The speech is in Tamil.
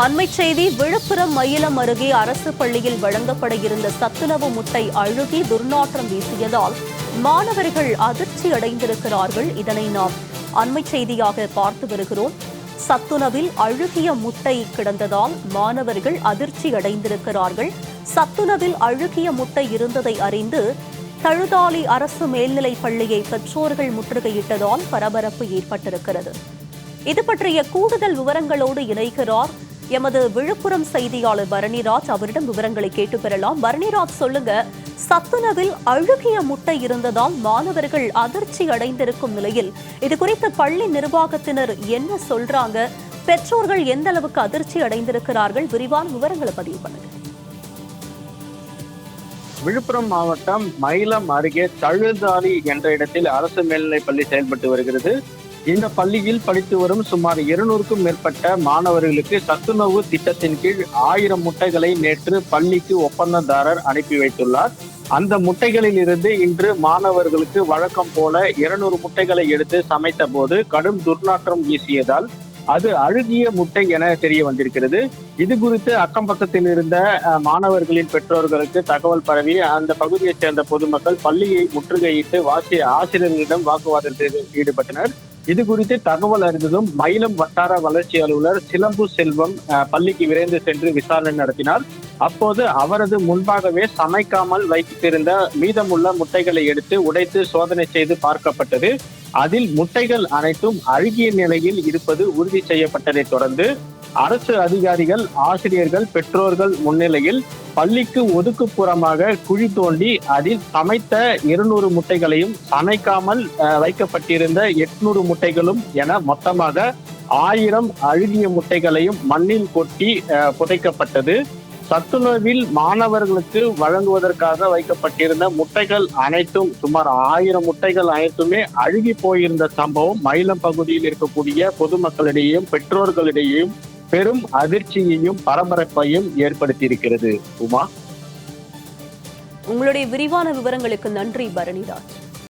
அண்மை செய்தி விழுப்புரம் மயிலம் அருகே அரசு பள்ளியில் வழங்கப்பட இருந்த சத்துணவு முட்டை அழுகி துர்நாற்றம் வீசியதால் மாணவர்கள் அதிர்ச்சி அடைந்திருக்கிறார்கள். இதனை நாம் அண்மை செய்தியாக பார்த்து வருகிறோம். சத்துணவில் அழுகிய முட்டை கிடந்ததால் மாணவர்கள் அதிர்ச்சி அடைந்திருக்கிறார்கள். சத்துணவில் அழுகிய முட்டை இருந்ததை அறிந்து தழுதாளி அரசு மேல்நிலைப் பள்ளியை பெற்றோர்கள் முற்றுகையிட்டதால் பரபரப்பு ஏற்பட்டிருக்கிறது. இது பற்றிய கூடுதல் விவரங்களோடு இணைகிறார் எமது விழுப்புரம் செய்தியாளர் பரணிராஜ் அவரிடம் விவரங்களை கேட்டு பெறலாம் பரணிராஜ் சொல்லுங்க. சத்துணவில் அழுகிய முட்டை இருந்ததால் மாணவர்கள் அதிர்ச்சி அடைந்திருக்கும் நிலையில் இது குறித்து பள்ளி நிர்வாகத்தினர் என்ன சொல்றாங்க? பெற்றோர்கள் எந்த அளவுக்கு அதிர்ச்சி அடைந்திருக்கிறார்கள்? விரிவான விவரங்களை பதிவு பண்ணுங்க. விழுப்புரம் மாவட்டம் மயிலம் அருகே தழுதாரி என்ற இடத்தில் அரசு மேல்நிலைப் பள்ளி செயல்பட்டு வருகிறது. இந்த பள்ளியில் படித்து வரும் சுமார் இருநூறுக்கும் மேற்பட்ட மாணவர்களுக்கு சத்துணவு திட்டத்தின் கீழ் ஆயிரம் முட்டைகளை நேற்று பள்ளிக்கு ஒப்பந்ததாரர் அனுப்பி வைத்துள்ளார். அந்த முட்டைகளில் இருந்து இன்று மாணவர்களுக்கு வழக்கம் போல இருநூறு முட்டைகளை எடுத்து சமைத்த போது கடும் துர்நாற்றம் வீசியதால் அது அழுகிய முட்டை என தெரிய வந்திருக்கிறது. இது குறித்து அக்கம் பக்கத்தில் இருந்த மாணவர்களின் பெற்றோர்களுக்கு தகவல் பரவி அந்த பகுதியைச் சேர்ந்த பொதுமக்கள் பள்ளியை முற்றுகையிட்டு வாசி ஆசிரியர்களிடம் வாக்குவாதத்தில் ஈடுபட்டனர். இது குறித்து தகவல் அறிந்ததும் மயிலம் வட்டார வளர்ச்சி அலுவலர் சிலம்பு செல்வம் அஹ், பள்ளிக்கு விரைந்து சென்று விசாரணை நடத்தினார். அப்போது அவரது முன்பாகவே சமைக்காமல் வைத்திருந்த மீதமுள்ள முட்டைகளை எடுத்து உடைத்து சோதனை செய்து பார்க்கப்பட்டது. அதில் முட்டைகள் அனைத்தும் அழுகிய நிலையில் இருப்பது உறுதி செய்யப்பட்டதை தொடர்ந்து அரசு அதிகாரிகள் ஆசிரியர்கள் பெற்றோர்கள் முன்னிலையில் பள்ளிக்கு ஒதுக்குப்புறமாக குழி தோண்டி அதில் சமைத்த இருநூறு முட்டைகளையும் சமைக்காமல் வைக்கப்பட்டிருந்த எட்நூறு முட்டைகளும் என மொத்தமாக ஆயிரம் அழுகிய முட்டைகளையும் மண்ணில் கொட்டி புதைக்கப்பட்டது. சத்துணவில் மாணவர்களுக்கு வழங்குவதற்காக வைக்கப்பட்டிருந்த முட்டைகள் அனைத்தும் சுமார் ஆயிரம் முட்டைகள் அனைத்துமே அழுகி போயிருந்த சம்பவம் மயிலம் பகுதியில் இருக்கக்கூடிய பொதுமக்களிடையேயும் பெற்றோர்களிடையேயும் பெரும் அதிர்ச்சியையும் பரபரப்பையும் ஏற்படுத்தியிருக்கிறது. உமா? உங்களுடைய விரிவான விவரங்களுக்கு நன்றி பரணிராஜ்.